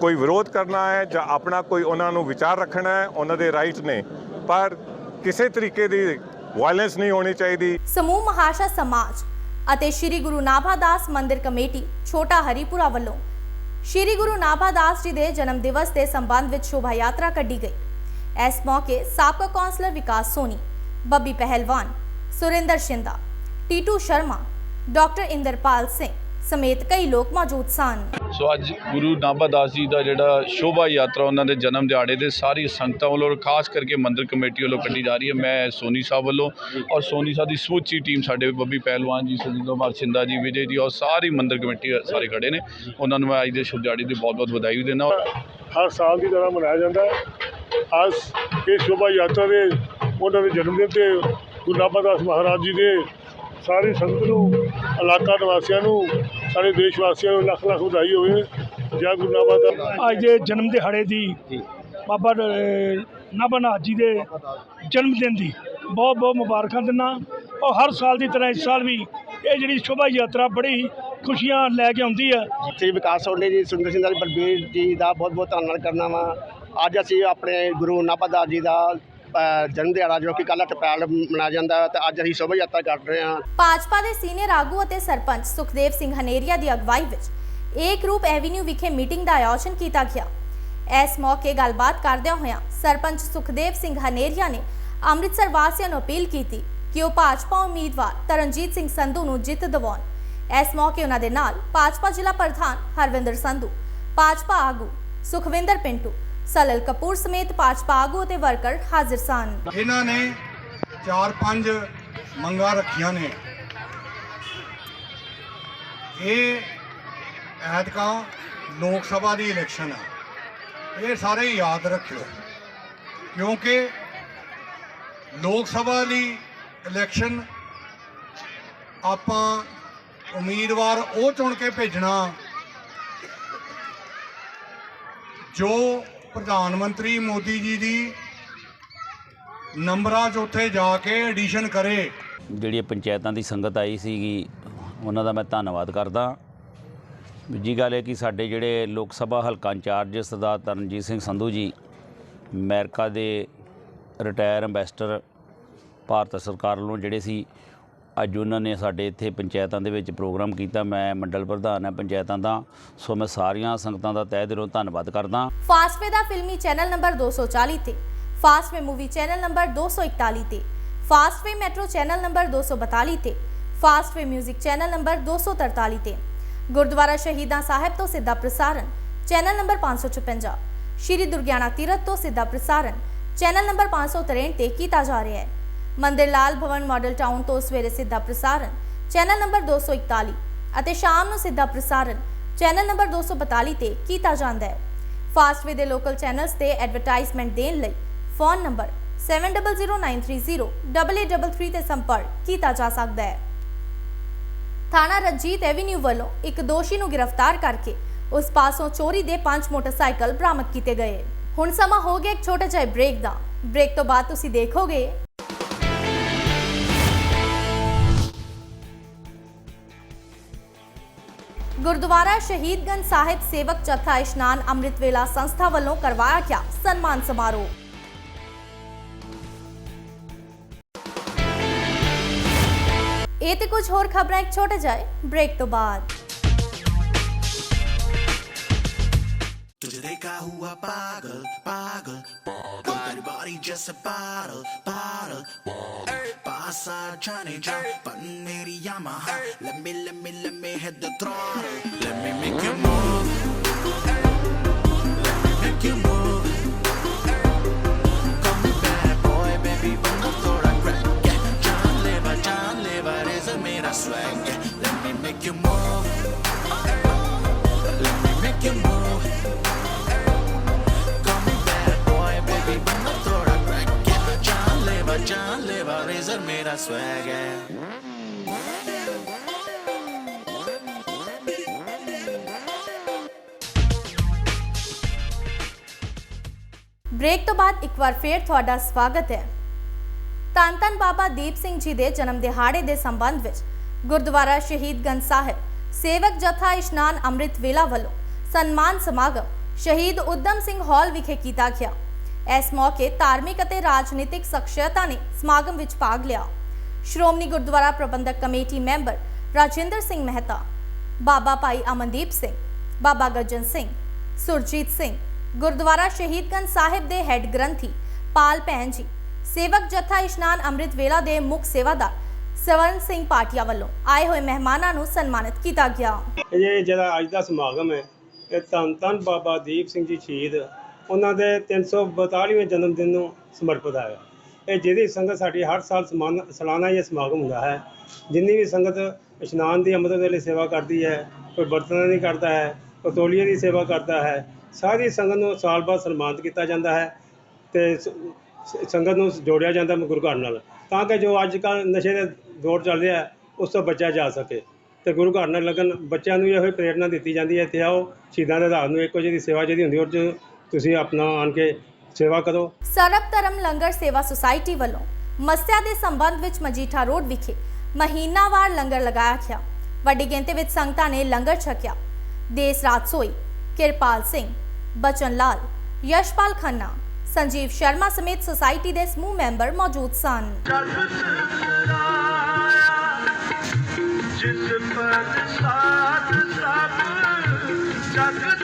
ਕੋਈ ਵਿਰੋਧ ਕਰਨਾ ਹੈ ਜਾਂ ਆਪਣਾ ਕੋਈ ਉਹਨਾਂ ਨੂੰ ਵਿਚਾਰ ਰੱਖਣਾ ਹੈ, ਉਹਨਾਂ ਦੇ ਰਾਈਟ ਨੇ। ਪਰ ਕਿਸੇ ਤਰੀਕੇ ਦੀ ਵਾਇਲੈਂਸ ਨਹੀਂ ਹੋਣੀ ਚਾਹੀਦੀ। ਸਮੂਹ ਮਹਾਸ਼ਾ ਸਮਾਜ ਅਤੇ ਸ੍ਰੀ ਗੁਰੂ ਨਾਭਾਦਾਸ ਮੰਦਿਰ ਕਮੇਟੀ, ਛੋਟਾ ਹਰੀਪੁਰਾ ਵੱਲੋਂ ਸ੍ਰੀ ਗੁਰੂ ਨਾਭਾਦਾਸ ਜੀ ਦੇ ਜਨਮ ਦਿਵਸ ਦੇ ਸੰਬੰਧ ਵਿੱਚ ਸ਼ੋਭਾ ਯਾਤਰਾ ਕੱਢੀ ਗਈ। ਇਸ ਮੌਕੇ ਸਾਬਕਾ ਕੌਂਸਲਰ ਵਿਕਾਸ ਸੋਨੀ, ਬੱਬੀ ਪਹਿਲਵਾਨ, ਸੁਰਿੰਦਰ ਸ਼ਿੰਦਾ, ਟੀਟੂ ਸ਼ਰਮਾ ਡਾਕਟਰ ਇੰਦਰਪਾਲ ਸਿੰਘ ਸਮੇਤ ਕਈ ਲੋਕ ਮੌਜੂਦ ਸਨ। ਸੋ ਅੱਜ ਗੁਰੂ ਨਾਭਾਦਾਸ ਜੀ ਦਾ ਜਿਹੜਾ ਸ਼ੋਭਾ ਯਾਤਰਾ ਉਹਨਾਂ ਦੇ ਜਨਮ ਦਿਹਾੜੇ ਦੇ ਸਾਰੀ ਸੰਗਤਾਂ ਵੱਲੋਂ ਔਰ ਖਾਸ ਕਰਕੇ ਮੰਦਿਰ ਕਮੇਟੀ ਵੱਲੋਂ ਕੱਢੀ ਜਾ ਰਹੀ ਹੈ। ਮੈਂ ਸੋਨੀ ਸਾਹਿਬ ਵੱਲੋਂ ਔਰ ਸੋਨੀ ਸਾਹਿਬ ਦੀ ਸਮੁੱਚੀ ਟੀਮ ਸਾਡੇ ਬੱਬੀ ਪਹਿਲਵਾਨ ਜੀ ਸੁਜੀਤ ਕੁਮਾਰ ਸਿੰਦਾ ਜੀ ਵਿਜੇ ਜੀ ਔਰ ਸਾਰੀ ਮੰਦਿਰ ਕਮੇਟੀ ਸਾਰੇ ਖੜੇ ਨੇ। ਉਹਨਾਂ ਨੂੰ ਮੈਂ ਅੱਜ ਦੇ ਸ਼ੁਭ ਦਿਹਾੜੇ ਦੀ ਬਹੁਤ ਬਹੁਤ ਵਧਾਈ ਵੀ ਦਿੰਦਾ ਹਰ ਸਾਲ ਦੀ ਤਰ੍ਹਾਂ ਮਨਾਇਆ ਜਾਂਦਾ ਹੈ। ਅੱਜ ਇਹ ਸ਼ੋਭਾ ਯਾਤਰਾ ਦੇ ਉਹਨਾਂ ਦੇ ਜਨਮ ਦਿਨ ਤੇ ਗੁਰੂ ਨਾਭਾਦਾਸ ਮਹਾਰਾਜ ਜੀ ਦੇ ਸਾਰੀ ਸੰਗਤ ਨੂੰ ਇਲਾਕਾ ਨਿਵਾਸੀਆਂ ਨੂੰ ਸਾਰੇ ਦੇਸ਼ ਵਾਸੀਆਂ ਨੂੰ ਲੱਖ ਲੱਖ ਵਧਾਈ ਹੋਵੇ। ਜੈ ਗੁਰੂ ਨਾਭਾਦਾਸ ਅੱਜ ਦੇ ਜਨਮ ਦਿਹਾੜੇ ਦੀ ਬਾਬਾ ਨਾਭਾਨਾਥ ਜੀ ਦੇ ਜਨਮ ਦਿਨ ਦੀ ਬਹੁਤ ਬਹੁਤ ਮੁਬਾਰਕਾਂ ਦਿੰਦਾ। ਔਰ ਹਰ ਸਾਲ ਦੀ ਤਰ੍ਹਾਂ ਇਸ ਸਾਲ ਵੀ ਇਹ ਜਿਹੜੀ ਸ਼ੋਭਾ ਯਾਤਰਾ ਬੜੀ ਖੁਸ਼ੀਆਂ ਲੈ ਕੇ ਆਉਂਦੀ ਹੈ ਸ੍ਰੀ ਵਿਕਾਸ ਸੋਢੀ ਜੀ ਸੁੰਦਰ ਸਿੰਘ ਜੀ ਬਲਬੀਰ ਜੀ ਦਾ ਬਹੁਤ ਬਹੁਤ ਧੰਨਵਾਦ ਕਰਨਾ ਵਾ। ਅੱਜ ਅਸੀਂ ਆਪਣੇ ਗੁਰੂ ਨਾਭਾਦਾਸ ਜੀ ਦਾ ਜਨਮ ਦਿਹਾੜਾ ਜੋ ਕਿ ਕੱਲ੍ਹ ਅਪ੍ਰੈਲ ਮਨਾਇਆ ਜਾਂਦਾ ਤੇ ਅੱਜ ਅਸੀਂ ਸ਼ੋਭਾ ਯਾਤਰਾ ਕਰ ਰਹੇ ਹਾਂ। ਭਾਜਪਾ ਦੇ ਸੀਨੀਅਰ ਆਗੂ ਅਤੇ ਸਰਪੰਚ ਸੁਖਦੇਵ ਸਿੰਘ ਹਨੇਰੀਆ ਦੀ ਅਗਵਾਈ ਵਿੱਚ ਏਕ ਰੂਪ ਐਵੀਨਿਊ ਵਿਖੇ ਮੀਟਿੰਗ ਦਾ ਆਯੋਜਨ ਕੀਤਾ ਗਿਆ। ਇਸ ਮੌਕੇ ਗੱਲਬਾਤ ਕਰਦਿਆਂ ਹੋਇਆਂ ਸਰਪੰਚ ਸੁਖਦੇਵ ਸਿੰਘ ਹਨੇਰੀਆ ਨੇ ਅੰਮ੍ਰਿਤਸਰ ਵਾਸੀਆਂ ਨੂੰ ਅਪੀਲ ਕੀਤੀ ਕਿ ਉਹ ਭਾਜਪਾ ਉਮੀਦਵਾਰ ਤਰਨਜੀਤ ਸਿੰਘ ਸੰਧੂ ਨੂੰ ਜਿੱਤ ਦਿਵਾਉਣ। ਇਸ ਮੌਕੇ ਉਹਨਾਂ ਦੇ ਨਾਲ ਭਾਜਪਾ ਜ਼ਿਲ੍ਹਾ ਪ੍ਰਧਾਨ ਹਰਵਿੰਦਰ ਸੰਧੂ, ਭਾਜਪਾ ਆਗੂ ਸੁਖਵਿੰਦਰ ਪਿੰਟੂ ਸਲਲ ਕਪੂਰ ਸਮੇਤ ਭਾਜਪਾ ਆਗੂ ਅਤੇ ਵਰਕਰ ਹਾਜ਼ਰ ਸਨ। ਇਹਨਾਂ ਨੇ ਚਾਰ ਪੰਜ ਮੰਗਾਂ ਰੱਖੀਆਂ ਨੇ। ਇਹ ਐਤਕਾਂ ਲੋਕ ਸਭਾ ਦੀ ਇਲੈਕਸ਼ਨ ਆ। ਇਹ ਸਾਰੇ ਯਾਦ ਰੱਖਿਓ, ਕਿਉਂਕਿ ਲੋਕ ਸਭਾ ਦੀ ਇਲੈਕਸ਼ਨ ਆਪਾਂ ਉਮੀਦਵਾਰ ਉਹ ਚੁਣ ਕੇ ਭੇਜਣਾ ਜੋ ਪ੍ਰਧਾਨ ਮੰਤਰੀ ਮੋਦੀ ਜੀ ਦੀ ਨੰਬਰਾਂ 'ਚ ਉੱਥੇ ਜਾ ਕੇ ਐਡੀਸ਼ਨ ਕਰੇ। ਜਿਹੜੀ ਪੰਚਾਇਤਾਂ ਦੀ ਸੰਗਤ ਆਈ ਸੀਗੀ, ਉਹਨਾਂ ਦਾ ਮੈਂ ਧੰਨਵਾਦ ਕਰਦਾ। ਦੂਜੀ ਗੱਲ ਹੈ ਕਿ ਸਾਡੇ ਜਿਹੜੇ ਲੋਕ ਸਭਾ ਹਲਕਾ ਇੰਚਾਰਜ ਸਰਦਾਰ ਤਰਨਜੀਤ ਸਿੰਘ ਸੰਧੂ ਜੀ, ਅਮਰੀਕਾ ਦੇ ਰਿਟਾਇਰ ਐਂਬੈਸਡਰ ਭਾਰਤ ਸਰਕਾਰ ਵੱਲੋਂ ਜਿਹੜੇ ਸੀ ਅੱਜ ਉਹਨਾਂ ਨੇ ਸਾਡੇ ਇੱਥੇ ਪੰਚਾਇਤਾਂ ਦੇ ਵਿੱਚ ਪ੍ਰੋਗਰਾਮ ਕੀਤਾ। ਮੈਂ ਮੰਡਲ ਪ੍ਰਧਾਨ ਹਾਂ ਪੰਚਾਇਤਾਂ ਦਾ। ਸੋ ਮੈਂ ਸਾਰੀਆਂ ਸੰਗਤਾਂ ਦਾ ਤਹਿ ਦਿਲੋਂ ਧੰਨਵਾਦ ਕਰਦਾ। ਫਾਸਟਵੇ ਦਾ ਫਿਲਮੀ ਚੈਨਲ ਨੰਬਰ 240 ਤੇ ਫਾਸਟਵੇ ਮੂਵੀ ਚੈਨਲ ਨੰਬਰ 241 ਤੇ ਫਾਸਟਵੇ ਮੈਟਰੋ ਚੈਨਲ ਨੰਬਰ 242 ਤੇ ਫਾਸਟਵੇ 뮤직 ਚੈਨਲ ਨੰਬਰ 243 ਤੇ, ਗੁਰਦੁਆਰਾ ਸ਼ਹੀਦਾਂ ਸਾਹਿਬ ਤੋਂ ਸਿੱਧਾ ਪ੍ਰਸਾਰਣ ਚੈਨਲ ਨੰਬਰ 556 ਸ਼੍ਰੀ ਦੁਰਗਿਆਣਾ ਤੀਰਥ ਤੋਂ ਸਿੱਧਾ ਪ੍ਰਸਾਰਣ ਚੈਨਲ ਨੰਬਰ 563 ਤੇ ਕੀਤਾ ਜਾ ਰਿਹਾ ਹੈ। ਮੰਦਿਰ ਲਾਲ ਭਵਨ ਮਾਡਲ ਟਾਊਨ ਤੋਂ ਸਵੇਰੇ ਸਿੱਧਾ ਪ੍ਰਸਾਰਣ, ਚੈਨਲ ਨੰਬਰ 241 ਅਤੇ ਸ਼ਾਮ ਨੂੰ ਸਿੱਧਾ ਪ੍ਰਸਾਰਣ, ਚੈਨਲ ਨੰਬਰ 242 ਤੇ ਕੀਤਾ ਜਾਂਦਾ ਹੈ। ਫਾਸਟਵੇ ਦੇ ਲੋਕਲ ਚੈਨਲਸ ਤੇ ਐਡਵਰਟਾਈਜ਼ਮੈਂਟ ਦੇਣ ਲਈ ਫੋਨ ਨੰਬਰ 7009308833 ਤੇ ਸੰਪਰਕ ਕੀਤਾ ਜਾ ਸਕਦਾ ਹੈ। ਥਾਣਾ ਰਣਜੀਤ ਐਵੀਨਿਊ ਵੱਲੋਂ ਇੱਕ ਦੋਸ਼ੀ ਨੂੰ ਗ੍ਰਿਫਤਾਰ ਕਰਕੇ ਉਸ ਪਾਸੋਂ ਚੋਰੀ ਦੇ ਪੰਜ ਮੋਟਰਸਾਈਕਲ ਬਰਾਮਦ ਕੀਤੇ ਗਏ। ਹੁਣ ਸਮਾਂ ਹੋ ਗਿਆ ਇੱਕ ਛੋਟਾ ਜਿਹਾ ਬ੍ਰੇਕ ਦਾ। ਬ੍ਰੇਕ ਤੋਂ ਬਾਅਦ ਤੁਸੀਂ ਦੇਖੋਗੇ। ਗੁਰਦੁਆਰਾ ਸ਼ਹੀਦਗੰਜ ਸਾਹਿਬ ਸੇਵਕ ਜਥਾ ਇਸ਼ਨਾਨ ਅੰਮ੍ਰਿਤ ਵੇਲਾ ਸੰਸਥਾ ਵੱਲੋਂ ਕਰਵਾਇਆ ਗਿਆ ਸਨਮਾਨ ਸਮਾਰੋਹ ਇਹ ਤੇ ਕੁਝ ਹੋਰ ਖਬਰਾਂ ਇੱਕ ਛੋਟੇ ਜਿਹੇ ਬ੍ਰੇਕ ਤੋਂ ਬਾਅਦ तुझे देखा हुआ पागल पागल तेरी बॉडी जैसे पागल पागल पास आ जाने जा पन मेरी Yamaha let me let me let me hit the throttle let me make you move let me make you move Come bad boy baby बंदा थोड़ा crack yeah जान ले बा जान ले बा razor swag yeah let me make you move let me make you move ਵਾ ਜਾਨ ਲੈਵਾ ਰੇਜ਼ਰ ਮੇਰਾ ਸਵੈਗ ਹੈ। ਬ੍ਰੇਕ ਤੋਂ ਬਾਅਦ ਇੱਕ ਵਾਰ ਫੇਰ ਤੁਹਾਡਾ ਸਵਾਗਤ ਹੈ। ਤਾਂਤਨ ਬਾਬਾ ਦੀਪ ਸਿੰਘ ਜੀ ਦੇ ਜਨਮ ਦਿਹਾੜੇ ਦੇ ਸੰਬੰਧ ਵਿੱਚ ਗੁਰਦੁਆਰਾ ਸ਼ਹੀਦ ਗੰਜ ਸਾਹਿਬ ਸੇਵਕ ਜਥਾ ਇਸ਼ਨਾਨ ਅੰਮ੍ਰਿਤ ਵੇਲਾ ਵੱਲੋਂ ਸਨਮਾਨ ਸਮਾਗਮ ਸ਼ਹੀਦ ਉਦਮ ਸਿੰਘ ਹਾਲ ਵਿਖੇ ਕੀਤਾ ਗਿਆ। ਇਸ ਮੌਕੇ ਧਾਰਮਿਕ ਅਤੇ ਰਾਜਨੀਤਿਕ ਸ਼ਖਸੀਅਤਾਂ ਨੇ ਸਮਾਗਮ ਵਿੱਚ ਭਾਗ ਲਿਆ। ਸ਼੍ਰੋਮਣੀ ਗੁਰਦੁਆਰਾ ਪ੍ਰਬੰਧਕ ਕਮੇਟੀ ਮੈਂਬਰ ਰਾਜਿੰਦਰ ਸਿੰਘ ਮਹਿਤਾ, ਬਾਬਾ ਭਾਈ ਅਮਨਦੀਪ ਸਿੰਘ, ਬਾਬਾ ਗੱਜਨ ਸਿੰਘ, ਸੁਰਜੀਤ ਸਿੰਘ, ਗੁਰਦੁਆਰਾ ਸ਼ਹੀਦਗੰਜ ਸਾਹਿਬ ਦੇ ਹੈੱਡ ਗ੍ਰੰਥੀ ਪਾਲ ਭੈਣ ਜੀ, ਸੇਵਕ ਜਥਾ ਇਸ਼ਨਾਨ ਅੰਮ੍ਰਿਤ ਵੇਲਾ ਦੇ ਮੁੱਖ ਸੇਵਾਦਾਰ ਸਵਰਨ ਸਿੰਘ ਪਾਟਿਆ ਵੱਲੋਂ ਆਏ ਹੋਏ ਮਹਿਮਾਨਾਂ ਨੂੰ ਸਨਮਾਨਿਤ ਕੀਤਾ ਗਿਆ। ਇਹ ਜਿਹੜਾ ਅੱਜ ਦਾ ਸਮਾਗਮ ਹੈ, ਇਹ ਧੰਨ ਧੰਨ ਬਾਬਾ ਦੀਪ ਸਿੰਘ ਜੀ ਸ਼ਹੀਦ ਉਹਨਾਂ ਦੇ 342ਵੇਂ ਜਨਮ ਦਿਨ ਨੂੰ ਸਮਰਪਿਤ ਹੈ। ਇਹ ਜਿਹਦੀ ਸੰਗਤ ਸਾਡੀ ਹਰ ਸਾਲ ਸਮਾਨ ਸਾਲਾਨਾ ਇਹ ਸਮਾਗਮ ਹੁੰਦਾ ਹੈ। ਜਿੰਨੀ ਵੀ ਸੰਗਤ ਇਸ਼ਨਾਨ ਦੀ ਅੰਮ੍ਰਿਤ ਵੇਲੇ ਸੇਵਾ ਕਰਦੀ ਹੈ ਕੋਈ ਬਰਤਨਾਂ ਦੀ ਕਰਦਾ ਹੈ ਕੋਈ ਤੌਲੀਏ ਦੀ ਸੇਵਾ ਕਰਦਾ ਹੈ ਸਾਰੀ ਸੰਗਤ ਨੂੰ ਸਾਲ ਬਾਅਦ ਸਨਮਾਨਿਤ ਕੀਤਾ ਜਾਂਦਾ ਹੈ ਤੇ ਸ- ਸ- ਸੰਗਤ ਨੂੰ ਜੋੜਿਆ ਜਾਂਦਾ ਗੁਰੂ ਘਰ ਨਾਲ। ਤਾਂ ਕਿ ਜੋ ਅੱਜ ਕੱਲ੍ਹ ਨਸ਼ੇ ਦੇ ਦੌਰ ਚੱਲ ਰਿਹਾ ਹੈ, ਉਸ ਤੋਂ ਬਚਿਆ ਜਾ ਸਕੇ। ਤੇ ਗੁਰੂ ਘਰ ਨਾਲ ਲੱਗਣ ਬੱਚਿਆਂ ਨੂੰ ਇਹੋ ਹੀ ਪ੍ਰੇਰਣਾ ਦਿੱਤੀ ਜਾਂਦੀ ਹੈ ਤੇ ਆਓ ਸ਼ਹੀਦਾਂ ਦੇ ਆਧਾਰ ਨੂੰ ਇੱਕੋ ਜਿਹੀ ਦੀ ਸੇਵਾ ਜਿਹਦੀ ਹੁੰਦੀ ਉਹ 'ਚ ਤੁਸੀਂ ਆਪਣਾ ਆਣ ਕੇ ਸੇਵਾ ਕਰੋ। ਸਰਬ ਧਰਮ ਲੰਗਰ ਸੇਵਾ ਸੁਸਾਇਟੀ ਵੱਲੋਂ ਮਸਿਆ ਦੇ ਸੰਬੰਧ ਵਿੱਚ ਮਜੀਠਾ ਰੋਡ ਵਿਖੇ ਮਹੀਨਾਵਾਰ ਲੰਗਰ ਲਗਾਇਆ ਗਿਆ। ਵੱਡੀ ਗਿਣਤੀ ਵਿੱਚ ਸੰਗਤਾਂ ਨੇ ਲੰਗਰ ਛਕਿਆ। ਦੇਸ ਰਾਤ ਸੋਈ ਕਿਰਪਾਲ ਸਿੰਘ ਬਚਨ ਲਾਲ ਯਸ਼ਪਾਲ ਖੰਨਾ ਸੰਜੀਵ ਸ਼ਰਮਾ ਸਮੇਤ ਸੁਸਾਇਟੀ ਦੇ ਸਮੂਹ ਮੈਂਬਰ ਮੌਜੂਦ ਸਨ। ਜਿਸ ਪਰ ਸਾਥ ਸਭ ਜਗ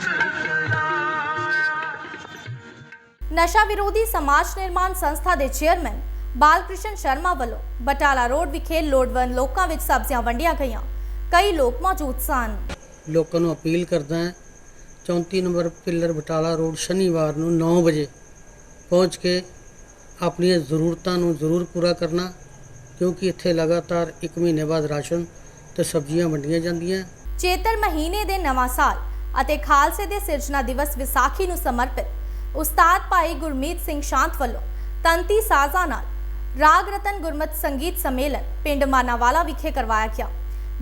ਨਸ਼ਾ ਵਿਰੋਧੀ ਸਮਾਜ ਨਿਰਮਾਣ ਸੰਸਥਾ ਦੇ ਚੇਅਰਮੈਨ ਬਾਲਕ੍ਰਿਸ਼ਨ ਸ਼ਰਮਾ ਵੱਲੋਂ ਬਟਾਲਾ ਰੋਡ ਵਿਖੇ ਲੋੜਵੰਦ ਲੋਕਾਂ ਵਿੱਚ ਸਬਜ਼ੀਆਂ ਵੰਡੀਆਂ ਗਈਆਂ। ਕਈ ਲੋਕ ਮੌਜੂਦ ਸਨ। ਲੋਕਾਂ ਨੂੰ ਅਪੀਲ ਕਰਦਾ ਹਾਂ 34 ਨੰਬਰ ਪਿੱਲਰ ਬਟਾਲਾ ਰੋਡ ਸ਼ਨੀਵਾਰ ਨੂੰ 9 ਵਜੇ ਪਹੁੰਚ ਕੇ ਆਪਣੀਆਂ ਜ਼ਰੂਰਤਾਂ ਨੂੰ ਜ਼ਰੂਰ ਪੂਰਾ ਕਰਨਾ ਕਿਉਂਕਿ ਇੱਥੇ ਲਗਾਤਾਰ 1 ਮਹੀਨੇ ਬਾਅਦ ਰਾਸ਼ਨ ਤੇ ਸਬਜ਼ੀਆਂ ਵੰਡੀਆਂ ਜਾਂਦੀਆਂ। ਚੇਤਰ ਮਹੀਨੇ ਦੇ ਨਵਾਂ ਸਾਲ ਅਤੇ ਖਾਲਸੇ ਦੇ ਸਿਰਜਣਾ ਦਿਵਸ ਵਿਸਾਖੀ ਨੂੰ ਸਮਰਪਿਤ ਉਸਤਾਦ ਭਾਈ ਗੁਰਮੀਤ ਸਿੰਘ ਸ਼ਾਂਤ ਵੱਲੋਂ ਤੰਤੀ ਸਾਜ਼ਾਂ ਨਾਲ ਰਾਗ ਰਤਨ ਗੁਰਮਤ ਸੰਗੀਤ ਸੰਮੇਲਨ ਪਿੰਡ ਮਾਨਾਵਾਲਾ ਵਿਖੇ ਕਰਵਾਇਆ ਗਿਆ,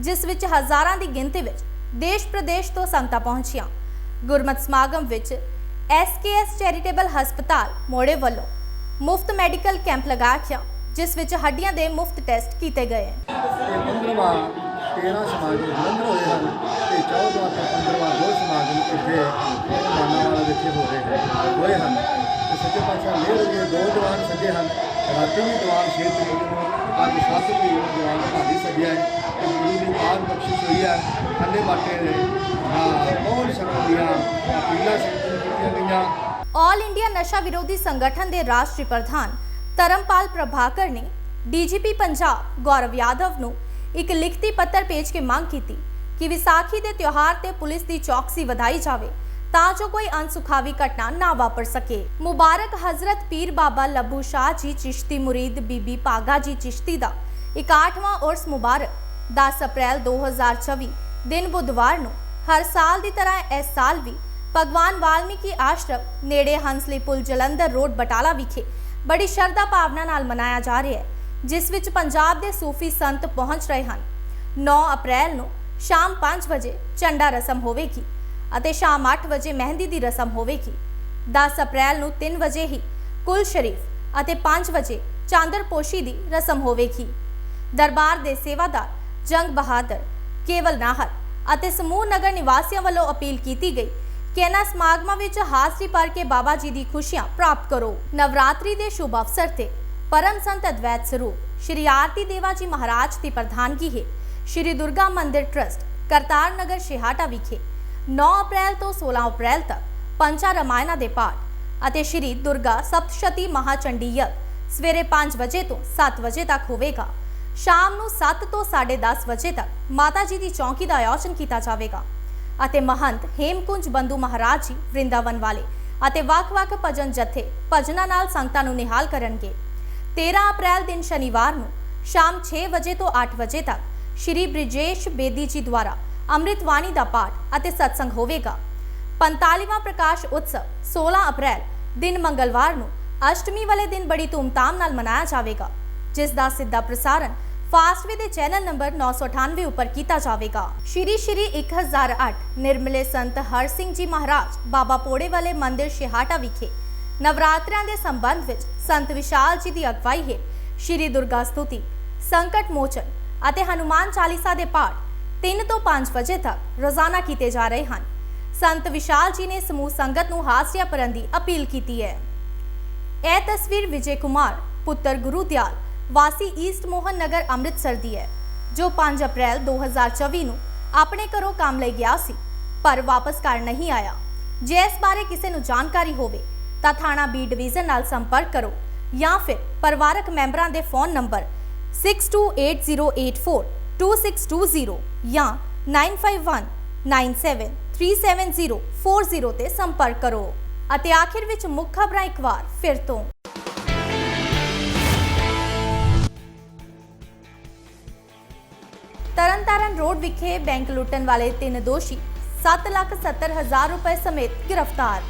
ਜਿਸ ਵਿੱਚ ਹਜ਼ਾਰਾਂ ਦੀ ਗਿਣਤੀ ਵਿੱਚ ਦੇਸ਼ ਪ੍ਰਦੇਸ਼ ਤੋਂ ਸੰਗਤਾਂ ਪਹੁੰਚੀਆਂ। ਗੁਰਮਤ ਸਮਾਗਮ ਵਿੱਚ ਐਸਕੇਐਸ ਚੈਰੀਟੇਬਲ ਹਸਪਤਾਲ ਮੋੜੇ ਵੱਲੋਂ ਮੁਫਤ ਮੈਡੀਕਲ ਕੈਂਪ ਲਗਾਇਆ ਗਿਆ, ਜਿਸ ਵਿੱਚ ਹੱਡੀਆਂ ਦੇ ਮੁਫਤ ਟੈਸਟ ਕੀਤੇ ਗਏ। ਇਹ ਪੰਦਰਵਾਂ ਤੇਰਾਂ ਸਮਾਗਮ ਜਲੰਧਰ ਹੋਏ ਹਨ ਤੇ 14ਵਾਂ ਤੇ 15ਵਾਂ ਦੋ ਸਮਾਗਮ ਇੱਥੇ ਮਾਨਾ ਵਿਖੇ ਹੋ ਰਹੇ ਹਨ, ਹੋਏ ਹਨ। ਤੇ ਸੱਚੇ ਪਾਤਸ਼ਾਹ ਮਿਹਰ ਜੀ ਦੋ ਦੀਵਾਨ ਸੱਜੇ ਹਨ, ਰਾਤੀ ਵੀ ਦੀਵਾਨ ਛੇ ਤਰੀਕ ਨੂੰ ਅੱਜ ਸੱਤ ਤਰੀਕ ਨੂੰ ਭਾਰੀ ਸੱਜਿਆ ਹੈ ਤੇ ਗੁਰੂ ਦੀ ਪਾਕ ਬਖਸ਼ਿਸ਼ ਹੋਈ ਹੈ ਖੰਡੇ ਬਾਟੇ ਦੇ ਬਹੁਤ ਸੰਗਤ ਦੀਆਂ ਅਪੀਲਾਂ ਸੰਗਤ ਕੀਤੀਆਂ ਗਈਆਂ। ਆਲ ਇੰਡੀਆ ਨਸ਼ਾ ਵਿਰੋਧੀ ਸੰਗਠਨ ਦੇ ਰਾਸ਼ਟਰੀ ਪ੍ਰਧਾਨ ਧਰਮਪਾਲ ਪ੍ਰਭਾਕਰ ਨੇ ਡੀਜੀਪੀ ਪੰਜਾਬ ਗੌਰਵ ਯਾਦਵ ਨੂੰ ਇੱਕ ਲਿਖਤੀ ਪੱਤਰ ਭੇਜ ਕੇ ਮੰਗ ਕੀਤੀ ਕਿ ਵਿਸਾਖੀ ਦੇ ਤਿਉਹਾਰ ਤੇ ਪੁਲਿਸ ਦੀ ਚੌਕਸੀ ਵਧਾਈ ਜਾਵੇ ਤਾਂ ਜੋ ਕੋਈ ਅਨਸੁਖਾਵੀ ਘਟਨਾ ਨਾ ਵਾਪਰ ਸਕੇ ਮੁਬਾਰਕ ਹਜ਼ਰਤ ਪੀਰ ਬਾਬਾ ਲੱਭੂ ਸ਼ਾਹ ਜੀ ਚਿਸ਼ਤੀ ਮੁਰੀਦ ਬੀਬੀ ਪਾਗਾ ਜੀ ਚਿਸ਼ਤੀ ਦਾ 61ਵਾਂ ਉਰਸ ਮੁਬਾਰਕ 10 ਅਪ੍ਰੈਲ 2024 ਦਿਨ ਬੁੱਧਵਾਰ ਨੂੰ ਹਰ ਸਾਲ ਦੀ ਤਰ੍ਹਾਂ ਇਸ ਸਾਲ ਵੀ ਭਗਵਾਨ ਵਾਲਮੀਕੀ ਆਸ਼ਰਮ ਨੇੜੇ ਹੰਸਲੀ ਪੁਲ ਜਲੰਧਰ ਰੋਡ ਬਟਾਲਾ ਵਿਖੇ ਬੜੀ ਸ਼ਰਧਾ ਭਾਵਨਾ ਨਾਲ ਮਨਾਇਆ ਜਾ ਰਿਹਾ ਹੈ ਜਿਸ ਵਿੱਚ ਪੰਜਾਬ ਦੇ ਸੂਫੀ ਸੰਤ ਪਹੁੰਚ ਰਹੇ ਹਨ। 9 ਅਪ੍ਰੈਲ ਨੂੰ ਸ਼ਾਮ 5 ਵਜੇ ਚੰਡਾ ਰਸਮ ਹੋਵੇਗੀ ਅਤੇ ਸ਼ਾਮ 8 ਵਜੇ ਮਹਿੰਦੀ ਦੀ ਰਸਮ ਹੋਵੇਗੀ। 10 ਅਪ੍ਰੈਲ ਨੂੰ 3 ਵਜੇ ਹੀ ਕੁਲ ਸ਼ਰੀਫ ਅਤੇ 5 ਵਜੇ ਚਾਂਦਰਪੋਸ਼ੀ ਦੀ ਰਸਮ ਹੋਵੇਗੀ। ਦਰਬਾਰ ਦੇ ਸੇਵਾਦਾਰ ਜੰਗ ਬਹਾਦਰ, ਕੇਵਲ ਨਾਹਰ ਅਤੇ ਸਮੂਹ ਨਗਰ ਨਿਵਾਸੀਆਂ ਵੱਲੋਂ ਅਪੀਲ ਕੀਤੀ ਗਈ ਕਿ ਇਹਨਾਂ ਸਮਾਗਮਾਂ ਵਿੱਚ ਹਾਜ਼ਰੀ ਭਰ ਕੇ ਬਾਬਾ ਜੀ ਦੀ ਖੁਸ਼ੀਆਂ ਪ੍ਰਾਪਤ ਕਰੋ। ਨਵਰਾਤਰੀ ਦੇ ਸ਼ੁਭ ਅਵਸਰ ਤੇ ਪਰਮ ਸੰਤ ਅਦਵੈਤ ਸਰੂਪ ਸ਼੍ਰੀ ਆਰਤੀ ਦੇਵਾ ਜੀ ਮਹਾਰਾਜ ਦੀ ਪ੍ਰਧਾਨਗੀ ਹੈ ਸ਼੍ਰੀ ਦੁਰਗਾ ਮੰਦਿਰ ਟਰਸਟ ਕਰਤਾਰ ਨਗਰ ਸ਼ਿਹਾਟਾ ਵਿਖੇ 9 ਅਪ੍ਰੈਲ ਤੋਂ 16 ਅਪ੍ਰੈਲ ਤੱਕ ਪੰਚਾ ਰਮਾਇਣਾ ਦੇ ਪਾਠ ਅਤੇ ਸ਼੍ਰੀ ਦੁਰਗਾ ਸਪਤਸ਼ਤੀ ਮਹਾਚੰਡੀ ਯਗ ਸਵੇਰੇ 5 ਵਜੇ ਤੋਂ 7 ਵਜੇ ਤੱਕ ਹੋਵੇਗਾ ਸ਼ਾਮ ਨੂੰ 7 ਤੋਂ 10:30 ਵਜੇ ਤੱਕ ਮਾਤਾ ਜੀ ਦੀ ਚੌਂਕੀ ਦਾ ਆਯੋਜਨ ਕੀਤਾ ਜਾਵੇਗਾ ਅਤੇ ਮਹੰਤ ਹੇਮਕੁੰਜ ਬੰਦੂ ਮਹਾਰਾਜ ਜੀ ਵ੍ਰਿੰਦਾਵਨ ਵਾਲੇ ਅਤੇ ਵੱਖ-ਵੱਖ ਭਜਨ ਜਥੇ ਭਜਨਾਂ ਨਾਲ ਸੰਗਤਾਂ ਨੂੰ ਨਿਹਾਲ ਕਰਨਗੇ 13 ਅਪ੍ਰੈਲ ਦਿਨ ਸ਼ਨੀਵਾਰ ਨੂੰ ਸ਼ਾਮ 6 ਵਜੇ ਤੋਂ 8 ਵਜੇ ਤੱਕ ਸ਼੍ਰੀ ਬ੍ਰਿਜੇਸ਼ ਬੇਦੀ ਜੀ ਦੁਆਰਾ ਅੰਮ੍ਰਿਤਵਾਣੀ ਦਾ ਪਾਠ ਅਤੇ ਸਤਸੰਗ ਹੋਵੇਗਾ। 45ਵਾਂ ਪ੍ਰਕਾਸ਼ ਉਤਸਵ 16 ਅਪ੍ਰੈਲ ਦਿਨ ਮੰਗਲਵਾਰ ਨੂੰ ਅਸ਼ਟਮੀ ਵਾਲੇ ਦਿਨ ਬੜੀ ਧੂਮਧਾਮ ਨਾਲ ਮਨਾਇਆ ਜਾਵੇਗਾ, ਜਿਸ ਦਾ ਸਿੱਧਾ ਪ੍ਰਸਾਰਣ ਫਾਸਟਵੇ ਦੇ ਚੈਨਲ ਨੰਬਰ 998 ਉੱਪਰ ਕੀਤਾ ਜਾਵੇਗਾ। ਸ਼੍ਰੀ ਸ਼੍ਰੀ 1008 ਨਿਰਮਲੇ ਸੰਤ ਹਰ ਸਿੰਘ ਜੀ ਮਹਾਰਾਜ ਬਾਬਾ ਪੋੜੇ ਵਾਲੇ ਮੰਦਿਰ ਸ਼ਿਹਾਟਾ ਵਿਖੇ ਨਵਰਾਤਰਿਆਂ ਦੇ ਸੰਬੰਧ ਵਿੱਚ ਸੰਤ ਵਿਸ਼ਾਲ ਜੀ ਦੀ ਅਗਵਾਈ ਹੇਠ ਸ਼੍ਰੀ ਦੁਰਗਾ ਸਤੁਤੀ, ਸੰਕਟ ਮੋਚਨ ਅਤੇ ਹਨੂਮਾਨ ਚਾਲੀਸਾ ਦੇ ਪਾਠ 3 ਤੋਂ 5 ਵਜੇ ਤੱਕ ਰੋਜ਼ਾਨਾ ਕੀਤੇ ਜਾ ਰਹੇ ਹਨ। ਸੰਤ ਵਿਸ਼ਾਲ ਜੀ ਨੇ ਸਮੂਹ ਸੰਗਤ ਨੂੰ ਹਾਸਿਆ ਕਰਨ ਦੀ ਅਪੀਲ ਕੀਤੀ ਹੈ। ਇਹ ਤਸਵੀਰ ਵਿਜੇ ਕੁਮਾਰ, ਪੁੱਤਰ ਗੁਰੂ ਦਿਆਲ, ਵਾਸੀ ਈਸਟ ਮੋਹਨ ਨਗਰ ਅੰਮ੍ਰਿਤਸਰ ਦੀ ਹੈ, ਜੋ 5 ਅਪ੍ਰੈਲ 2024 ਨੂੰ ਆਪਣੇ ਘਰੋਂ ਕੰਮ ਲਈ ਗਿਆ ਸੀ, ਪਰ ਵਾਪਸ ਘਰ ਨਹੀਂ ਆਇਆ। ਜੇ ਇਸ ਬਾਰੇ ਕਿਸੇ ਨੂੰ ਜਾਣਕਾਰੀ ਹੋਵੇ ਤਾਂ ਥਾਣਾ ਬੀ ਡਿਵੀਜ਼ਨ ਨਾਲ ਸੰਪਰਕ ਕਰੋ ਜਾਂ ਫਿਰ ਪਰਿਵਾਰਕ ਮੈਂਬਰਾਂ ਦੇ ਫੋਨ ਨੰਬਰ 6280842620 ਜਾਂ 9519737040 ਤੇ ਸੰਪਰਕ ਕਰੋ। ਅਤੇ ਆਖਿਰ ਵਿੱਚ ਮੁੱਖ ਖਬਰਾਂ ਇੱਕ ਵਾਰ ਫਿਰ ਤੋਂ। ਤਰਨਤਾਰਨ ਰੋਡ ਵਿਖੇ ਬੈਂਕ ਲੁੱਟਣ ਵਾਲੇ ਤਿੰਨ ਦੋਸ਼ੀ 7,70,000 ਰੁਪਏ ਸਮੇਤ ਗ੍ਰਿਫਤਾਰ।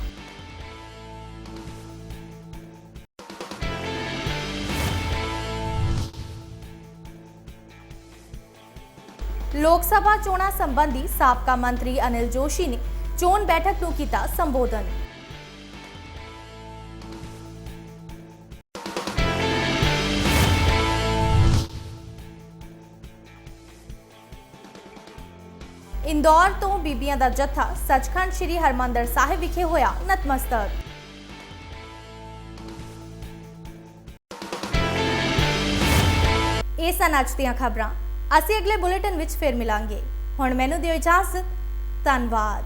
ਲੋਕ ਸਭਾ ਚੋਣਾਂ ਸੰਬੰਧੀ ਸਾਬਕਾ ਮੰਤਰੀ ਅਨਿਲ ਜੋਸ਼ੀ ਨੇ ਚੋਣ ਬੈਠਕ ਨੂੰ ਕੀਤਾ ਸੰਬੋਧਨ। ਇੰਦੌਰ ਤੋਂ ਬੀਬੀਆਂ ਦਾ ਜੱਥਾ ਸੱਚਖੰਡ ਸ੍ਰੀ ਹਰਮੰਦਰ ਸਾਹਿਬ ਵਿਖੇ ਹੋਇਆ ਨਤਮਸਤਕ। ਇਹ ਸਨ ਅੱਜ ਦੀਆਂ ਖਬਰਾਂ। ਅਸੀਂ ਅਗਲੇ ਬੁਲੇਟਿਨ ਵਿੱਚ ਫਿਰ ਮਿਲਾਂਗੇ। ਹੁਣ ਮੈਨੂੰ ਦਿਓ ਇਜਾਜ਼ਤ। ਧੰਨਵਾਦ।